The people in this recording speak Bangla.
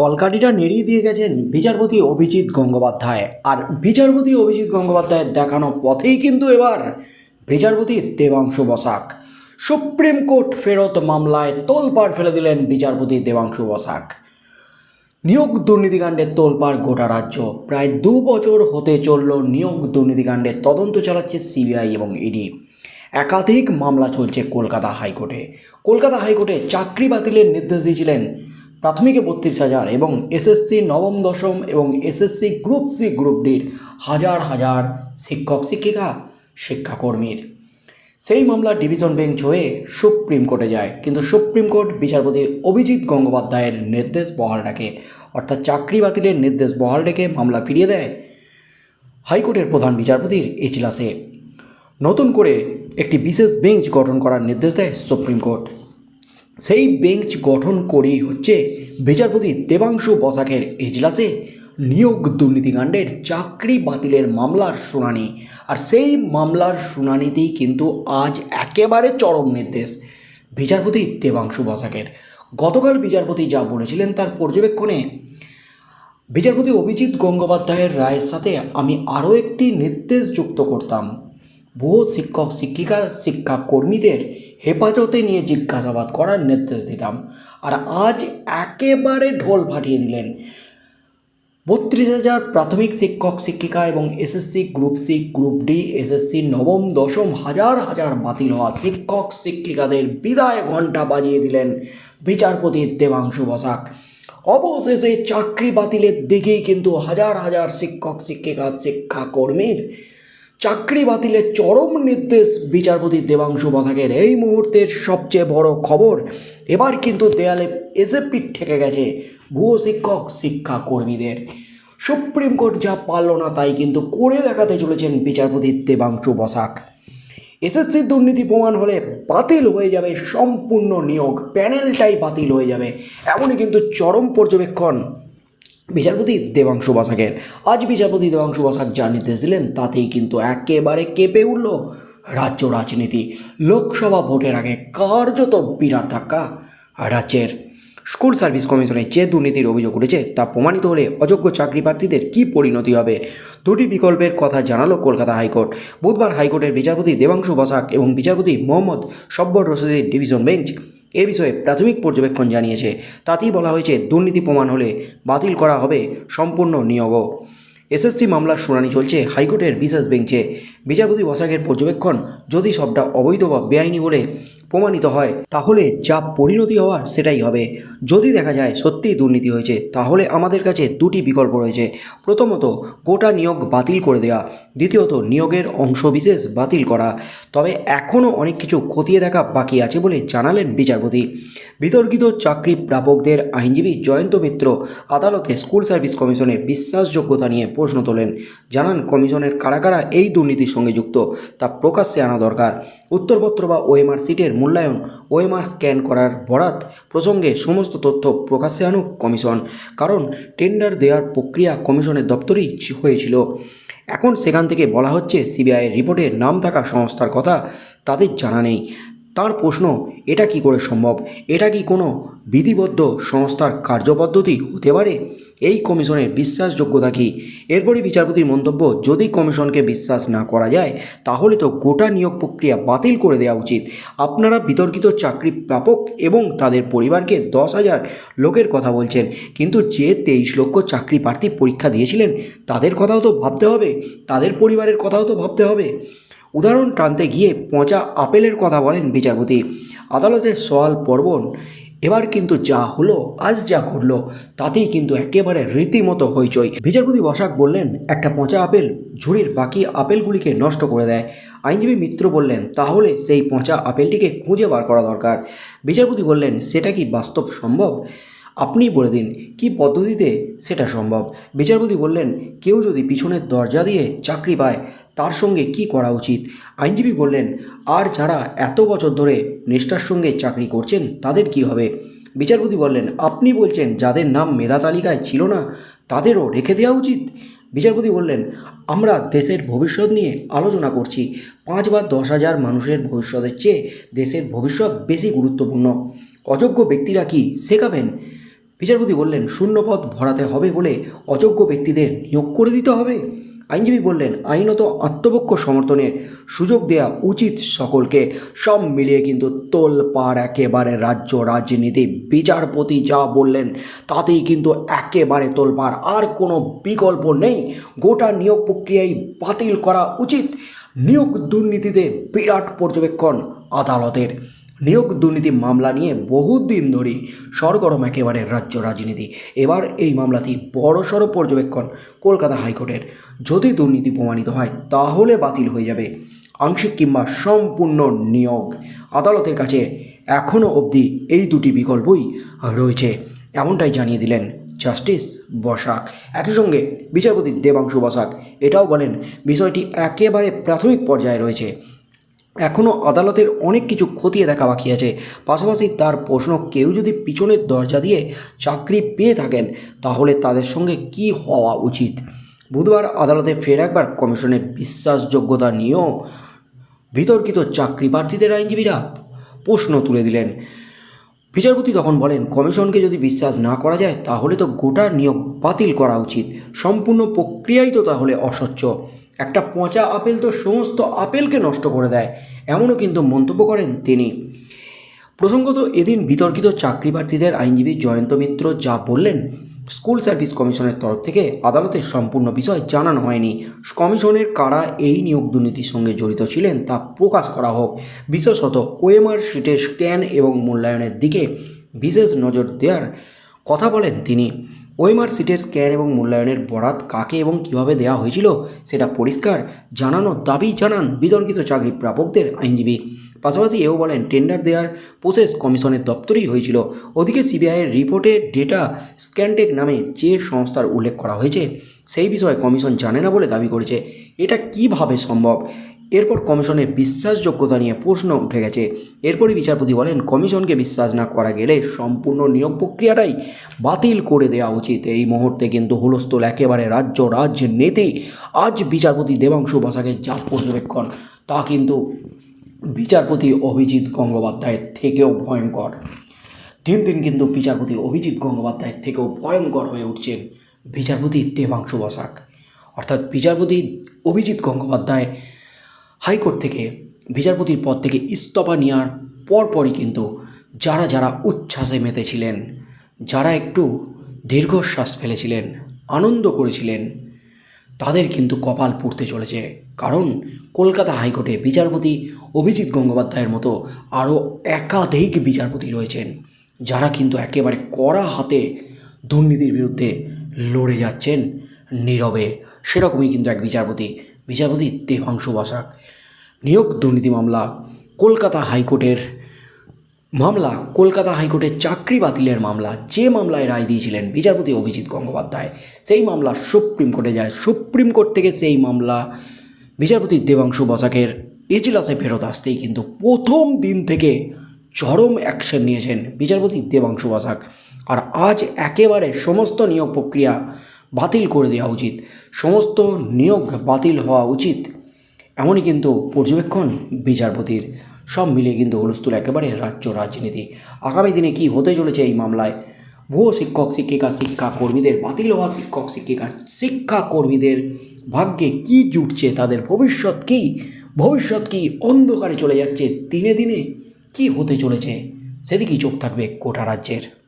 কলকাঠিটা নেড়িয়ে দিয়ে গেছেন বিচারপতি অভিজিৎ গঙ্গোপাধ্যায়। আর বিচারপতি অভিজিৎ গঙ্গোপাধ্যায়ের দেখানো পথেই কিন্তু এবার বিচারপতি দেবাংশু বসাক। সুপ্রিম কোর্ট ফেরত মামলায় তোলপাড় ফেলে দিলেন বিচারপতি দেবাংশু বসাক। নিয়োগ দুর্নীতিকাণ্ডের তোলপাড় গোটা রাজ্য। প্রায় দু বছর হতে চলল নিয়োগ দুর্নীতিকাণ্ডের তদন্ত চালাচ্ছে সিবিআই এবং ইডি। একাধিক মামলা চলছে কলকাতা হাইকোর্টে। কলকাতা হাইকোর্টে চাকরি বাতিলের নির্দেশ দিয়েছিলেন প্রাথমিকে বত্রিশ হাজার এবং এসএসসি নবম, দশম এবং এসএসসি গ্রুপ সি গ্রুপ ডির হাজার হাজার শিক্ষক, শিক্ষিকা, শিক্ষাকর্মীর। সেই মামলা ডিভিশন বেঞ্চ হয়ে সুপ্রিম কোর্টে যায়। কিন্তু সুপ্রিম কোর্ট বিচারপতি অভিজিৎ গঙ্গোপাধ্যায়ের নির্দেশ বহাল রাখে। অর্থাৎ চাকরি বাতিলের নির্দেশ বহাল রেখে মামলা ফিরিয়ে দেয় হাইকোর্টের প্রধান বিচারপতির এজলাসে। নতুন করে একটি বিশেষ বেঞ্চ গঠন করার নির্দেশ দেয় সুপ্রিম কোর্ট। সেই বেঞ্চ গঠন করেই হচ্ছে বিচারপতি দেবাংশু বসাকের এজলাসে নিয়োগ দুর্নীতিকাণ্ডের চাকরি বাতিলের মামলার শুনানি। আর সেই মামলার শুনানিতেই কিন্তু আজ একেবারে চরম নির্দেশ বিচারপতি দেবাংশু বসাকের। গতকাল বিচারপতি যা বলেছিলেন তার পর্যবেক্ষণে বিচারপতি অভিজিৎ গঙ্গোপাধ্যায়ের রায়ের সাথে আমি আরও একটি নির্দেশ যুক্ত করতাম। বহু শিক্ষক, শিক্ষিকা, শিক্ষা কর্মীদের হেফাজতে নিয়ে জিজ্ঞাসাবাদ করার নির্দেশ দিতাম। আর আজ একেবারে ঢোল ফাটিয়ে দিলেন। বত্রিশ হাজার প্রাথমিক শিক্ষক, শিক্ষিকা এবং SSC group C, group D, SSC নবম, দশম হাজার হাজার বাতিল হওয়া শিক্ষক, শিক্ষিকাদের বিদায় ঘণ্টা বাজিয়ে দিলেন বিচারপতি দেবাংশু বসাক। অবশেষে চাকরি বাতিলের দিকেই কিন্তু হাজার হাজার শিক্ষক, শিক্ষিকা, শিক্ষাকর্মীর চাকরি বাতিলের চরম নির্দেশ বিচারপতি দেবাংশু বসাকের এই মুহূর্তের সবচেয়ে বড় খবর, এবার কিন্তু দেয়ালে এসে পিঠ ঠেকে গেছে ভুয়ো শিক্ষক শিক্ষা কর্মীদের সুপ্রিম কোর্ট যা পারল না তাই কিন্তু করে দেখাতে চলেছেন বিচারপতি দেবাংশু বসাক এসএসসির দুর্নীতি প্রমাণ হলে বাতিল হয়ে যাবে সম্পূর্ণ নিয়োগ, প্যানেলটাই বাতিল হয়ে যাবে। এমনই কিন্তু চরম পর্যবেক্ষণ বিচারপতি দেবাংশু বসাকের। আজ বিচারপতি দেবাংশু বসাক যা নির্দেশ দিলেন, তাতেই কিন্তু একেবারে কেঁপে উঠল রাজ্য রাজনীতি। লোকসভা ভোটের আগে কার্যত বিরাট ধাক্কা। রাজ্যের স্কুল সার্ভিস কমিশনের যে দুর্নীতির অভিযোগ উঠেছে, তা প্রমাণিত হলে অযোগ্য চাকরি প্রার্থীদের কী পরিণতি হবে? দুটি বিকল্পের কথা জানালো কলকাতা হাইকোর্ট। বুধবার হাইকোর্টের বিচারপতি দেবাংশু বসাক এবং বিচারপতি মোহাম্মদ সব্বর রশিদের ডিভিশন বেঞ্চ এ বিষয়ে প্রাথমিক পর্যবেক্ষণ জানিয়েছে। তাতেই বলা হয়েছে, দুর্নীতি প্রমাণ হলে বাতিল করা হবে সম্পূর্ণ নিয়োগও। এসএসসি মামলার শুনানি চলছে হাইকোর্টের বিশেষ বেঞ্চে। বিচারপতি বসাকের পর্যবেক্ষণ যদি সবটা অবৈধ বা বেআইনি বলে প্রমাণিত হয়, তাহলে যা পরিণতি হওয়ার সেটাই হবে। যদি দেখা যায় সত্যিই দুর্নীতি হয়েছে, তাহলে আমাদের কাছে দুটি বিকল্প রয়েছে। প্রথমত, গোটা নিয়োগ বাতিল করে দেওয়া দ্বিতীয়ত, নিয়োগের অংশবিশেষ বাতিল করা। তবে এখনও অনেক কিছু খতিয়ে দেখা বাকি আছে বলে জানালেন বিচারপতি। বিতর্কিত চাকরি প্রাপকদের আইনজীবী জয়ন্ত মিত্র আদালতে স্কুল সার্ভিস কমিশনের বিশ্বাসযোগ্যতা নিয়ে প্রশ্ন তোলেন। জানান, কমিশনের কারা কারা এই দুর্নীতির সঙ্গে যুক্ত, তা প্রকাশ্যে আনা দরকার। উত্তরপত্র বা ওএমআর সিটের মূল্যায়ন, ওএমআর স্ক্যান করার বরাত প্রসঙ্গে সমস্ত তথ্য প্রকাশ্যে আনুক কমিশন। কারণ টেন্ডার দেওয়ার প্রক্রিয়া কমিশনের দপ্তরেই হয়েছিল। এখন সেখান থেকে বলা হচ্ছে সিবিআইয়ের রিপোর্টে নাম থাকা সংস্থার কথা তাদের জানা নেই। তার প্রশ্ন, এটা কি করে সম্ভব? এটা কি কোনো বিধিবদ্ধ সংস্থার কার্যপদ্ধতি হতে পারে? এই কমিশনের বিশ্বাসযোগ্যতা কী? এরপরই বিচারপতির মন্তব্য, যদি কমিশনকে বিশ্বাস না করা যায়, তাহলে তো গোটা নিয়োগ প্রক্রিয়া বাতিল করে দেওয়া উচিত। আপনারা বিতর্কিত চাকরি প্রাপক এবং তাদের পরিবারকে দশ হাজার লোকের কথা বলছেন, কিন্তু যে তেইশ লক্ষ চাকরি প্রার্থী পরীক্ষা দিয়েছিলেন, তাদের কথাও তো ভাবতে হবে, তাদের পরিবারের কথাও তো ভাবতে হবে। উদাহরণ টানতে গিয়ে পচা আপেলের কথা বলেন বিচারপতি। আদালতের সওয়াল পর্বণ এবার কিন্তু যা হলো, আজ যা ঘটলো, তাতেই কিন্তু একেবারে রীতিমতো হইচই। বিচারপতি বসাক বললেন, একটা পচা আপেল ঝুড়ির বাকি আপেলগুলিকে নষ্ট করে দেয়। আইনজীবী মিত্র বললেন, তাহলে সেই পচা আপেলটিকে খুঁজে বার করা দরকার। বিচারপতি বললেন, সেটা কি বাস্তব সম্ভব? আপনি বলে দিন, কি পদ্ধতিতে সেটা সম্ভব? বিচারপতি বললেন, কেউ যদি পিছনের দরজা দিয়ে চাকরি পায় তার সঙ্গে কি করা উচিত? আইনজীবী বললেন, আর যারা এত বছর ধরে নিষ্ঠার সঙ্গে চাকরি করছেন, তাদের কি হবে? বিচারপতি বললেন, আপনি বলছেন যাদের নাম মেধা তালিকায় ছিল না, তাদেরও রেখে দেওয়া উচিত? বিচারপতি বললেন, আমরা দেশের ভবিষ্যৎ নিয়ে আলোচনা করছি। পাঁচ বা দশ হাজার মানুষের ভবিষ্যতের চেয়ে দেশের ভবিষ্যৎ বেশি গুরুত্বপূর্ণ। অযোগ্য ব্যক্তিরা কি শেখাবেন? বিচারপতি বললেন, শূন্যপদ ভরাতে হবে বলে অযোগ্য ব্যক্তিদের নিয়োগ করে দিতে হবে। আইনজীবী বললেন, আইনত আত্মপক্ষ সমর্থনের সুযোগ দেওয়া উচিত সকলকে। সব মিলিয়ে কিন্তু তোল তোলপাড় একেবারে রাজ্য রাজনীতি। বিচারপতি যা বললেন, তাতেই কিন্তু একেবারে তোল তোলপাড়। আর কোনো বিকল্প নেই। গোটা নিয়োগ প্রক্রিয়ায় বাতিল করা উচিত। নিয়োগ দুর্নীতিতে বিরাট পর্যবেক্ষণ আদালতের। নিয়োগ দুর্নীতি মামলা নিয়ে বহুদিন ধরেই সরগরম একেবারে রাজ্য রাজনীতি। এবার এই মামলাটি বড়সড় পর্যবেক্ষণ কলকাতা হাইকোর্টের। যদি দুর্নীতি প্রমাণিত হয়, তাহলে বাতিল হয়ে যাবে আংশিক কিংবা সম্পূর্ণ নিয়োগ। আদালতের কাছে এখনও অবধি এই দুটি বিকল্পই রয়েছে, এমনটাই জানিয়ে দিলেন জাস্টিস বসাক। একই সঙ্গে বিচারপতি দেবাংশু বসাক এটাও বলেন, বিষয়টি একেবারে প্রাথমিক পর্যায়ে রয়েছে। এখনও আদালতের অনেক কিছু খতিয়ে দেখা বাকি আছে। পাশাপাশি তার প্রশ্ন, কেউ যদি পিছনের দরজা দিয়ে চাকরি পেয়ে থাকেন, তাহলে তাদের সঙ্গে কি হওয়া উচিত? বুধবার আদালতে ফের একবার কমিশনের বিশ্বাসযোগ্যতা নিয়েও বিতর্কিত চাকরি প্রার্থীদের আইনজীবীরা প্রশ্ন তুলে দিলেন। বিচারপতি তখন বলেন, কমিশনকে যদি বিশ্বাস না করা যায়, তাহলে তো গোটা নিয়োগ বাতিল করা উচিত। সম্পূর্ণ প্রক্রিয়াই তো তাহলে অস্বচ্ছ একটা পচা আপেল তো সমস্ত আপেলকে নষ্ট করে দেয়, এমনও কিন্তু মন্তব্য করেন তিনি। প্রসঙ্গত এদিন বিতর্কিত চাকরি প্রার্থীদের আইনজীবী জয়ন্ত মিত্র যা বললেন, স্কুল সার্ভিস কমিশনের তরফ থেকে আদালতের সম্পূর্ণ বিষয় জানানো হয়নি। কমিশনের কারা এই নিয়োগ দুর্নীতির সঙ্গে জড়িত ছিলেন তা প্রকাশ করা হোক। বিশেষত ওএমআর শিটের স্ক্যান এবং মূল্যায়নের দিকে বিশেষ নজর দেওয়ার কথা বলেন তিনি। ওএমআর সিটের স্ক্যান এবং মূল্যায়নের বরাত কাকে এবং কীভাবে দেওয়া হয়েছিল সেটা পরিষ্কার জানানোর দাবি জানান বিতর্কিত চাকরি প্রাপকদের আইনজীবী। পাশাপাশি এও বলেন, টেন্ডার দেওয়ার প্রসেস কমিশনের দপ্তরেই হয়েছিল। ওদিকে সিবিআইয়ের রিপোর্টে ডেটা স্ক্যানটেক নামে যে সংস্থার উল্লেখ করা হয়েছে, সেই বিষয়ে কমিশন জানে না বলে দাবি করেছে। এটা কীভাবে সম্ভব? এরপর কমিশনের বিশ্বাসযোগ্যতা নিয়ে প্রশ্ন উঠে গেছে। এরপরই বিচারপতি বলেন, কমিশনকে বিশ্বাস না করা গেলে সম্পূর্ণ নিয়োগ প্রক্রিয়াটাই বাতিল করে দেওয়া উচিত। এই মুহূর্তে কিন্তু হুলস্থল একেবারে রাজ্য রাজ্যের নেতে আজ বিচারপতি দেবাংশু বসাকের যা পর্যবেক্ষণ। তা কিন্তু বিচারপতি অভিজিৎ গঙ্গোপাধ্যায়ের থেকেও ভয়ঙ্কর। দিন দিন কিন্তু বিচারপতি অভিজিৎ গঙ্গোপাধ্যায়ের থেকেও ভয়ঙ্কর হয়ে উঠছেন বিচারপতি দেবাংশু বসাক। অর্থাৎ বিচারপতি অভিজিৎ গঙ্গোপাধ্যায় হাইকোর্ট থেকে, বিচারপতির পদ থেকে ইস্তফা নেওয়ার পরপরই কিন্তু যারা যারা উচ্ছ্বাসে মেতেছিলেন, যারা একটু দীর্ঘশ্বাস ফেলেছিলেন, আনন্দ করেছিলেন, তাদের কিন্তু কপাল পুড়তে চলেছে। কারণ কলকাতা হাইকোর্টে বিচারপতি অভিজিৎ গঙ্গোপাধ্যায়ের মতো আরও একাধিক বিচারপতি রয়েছেন, যারা কিন্তু একেবারে কড়া হাতে দুর্নীতির বিরুদ্ধে লড়ে যাচ্ছেন নীরবে। সেরকমই কিন্তু এক বিচারপতি বিচারপতি দেবাংশু বসাক। নিয়োগ দুর্নীতি মামলা, কলকাতা হাইকোর্টের মামলা, কলকাতা হাইকোর্টের চাকরি বাতিলের মামলা, যে মামলায় রায় দিয়েছিলেন বিচারপতি অভিজিৎ গঙ্গোপাধ্যায়, সেই মামলা সুপ্রিম কোর্টে যায়। সুপ্রিম কোর্ট থেকে সেই মামলা বিচারপতি দেবাংশু বসাকের এজলাসে ফেরত আসতেই কিন্তু প্রথম দিন থেকে চরম অ্যাকশন নিয়েছেন বিচারপতি দেবাংশু বসাক। আর আজ একেবারে সমস্ত নিয়োগ প্রক্রিয়া বাতিল করে দেওয়া উচিত। সমস্ত নিয়োগ বাতিল হওয়া উচিত। এমনই কিন্তু পর্যবেক্ষণ বিচারপতির। সব মিলিয়ে কিন্তু হুলস্থুল একেবারে রাজ্য রাজনীতি। আগামী দিনে কি হতে চলেছে এই মামলায়? ভুয়ো শিক্ষক, শিক্ষিকা শিক্ষা কর্মীদের বাতিল হওয়া শিক্ষক, শিক্ষিকা শিক্ষা কর্মীদের ভাগ্যে কি জুটছে? তাদের ভবিষ্যৎ কি? ভবিষ্যৎ কি অন্ধকারে চলে যাচ্ছে? দিনে দিনে কি হতে চলেছে? সেদিকেই চোখ থাকবে গোটা রাজ্যের।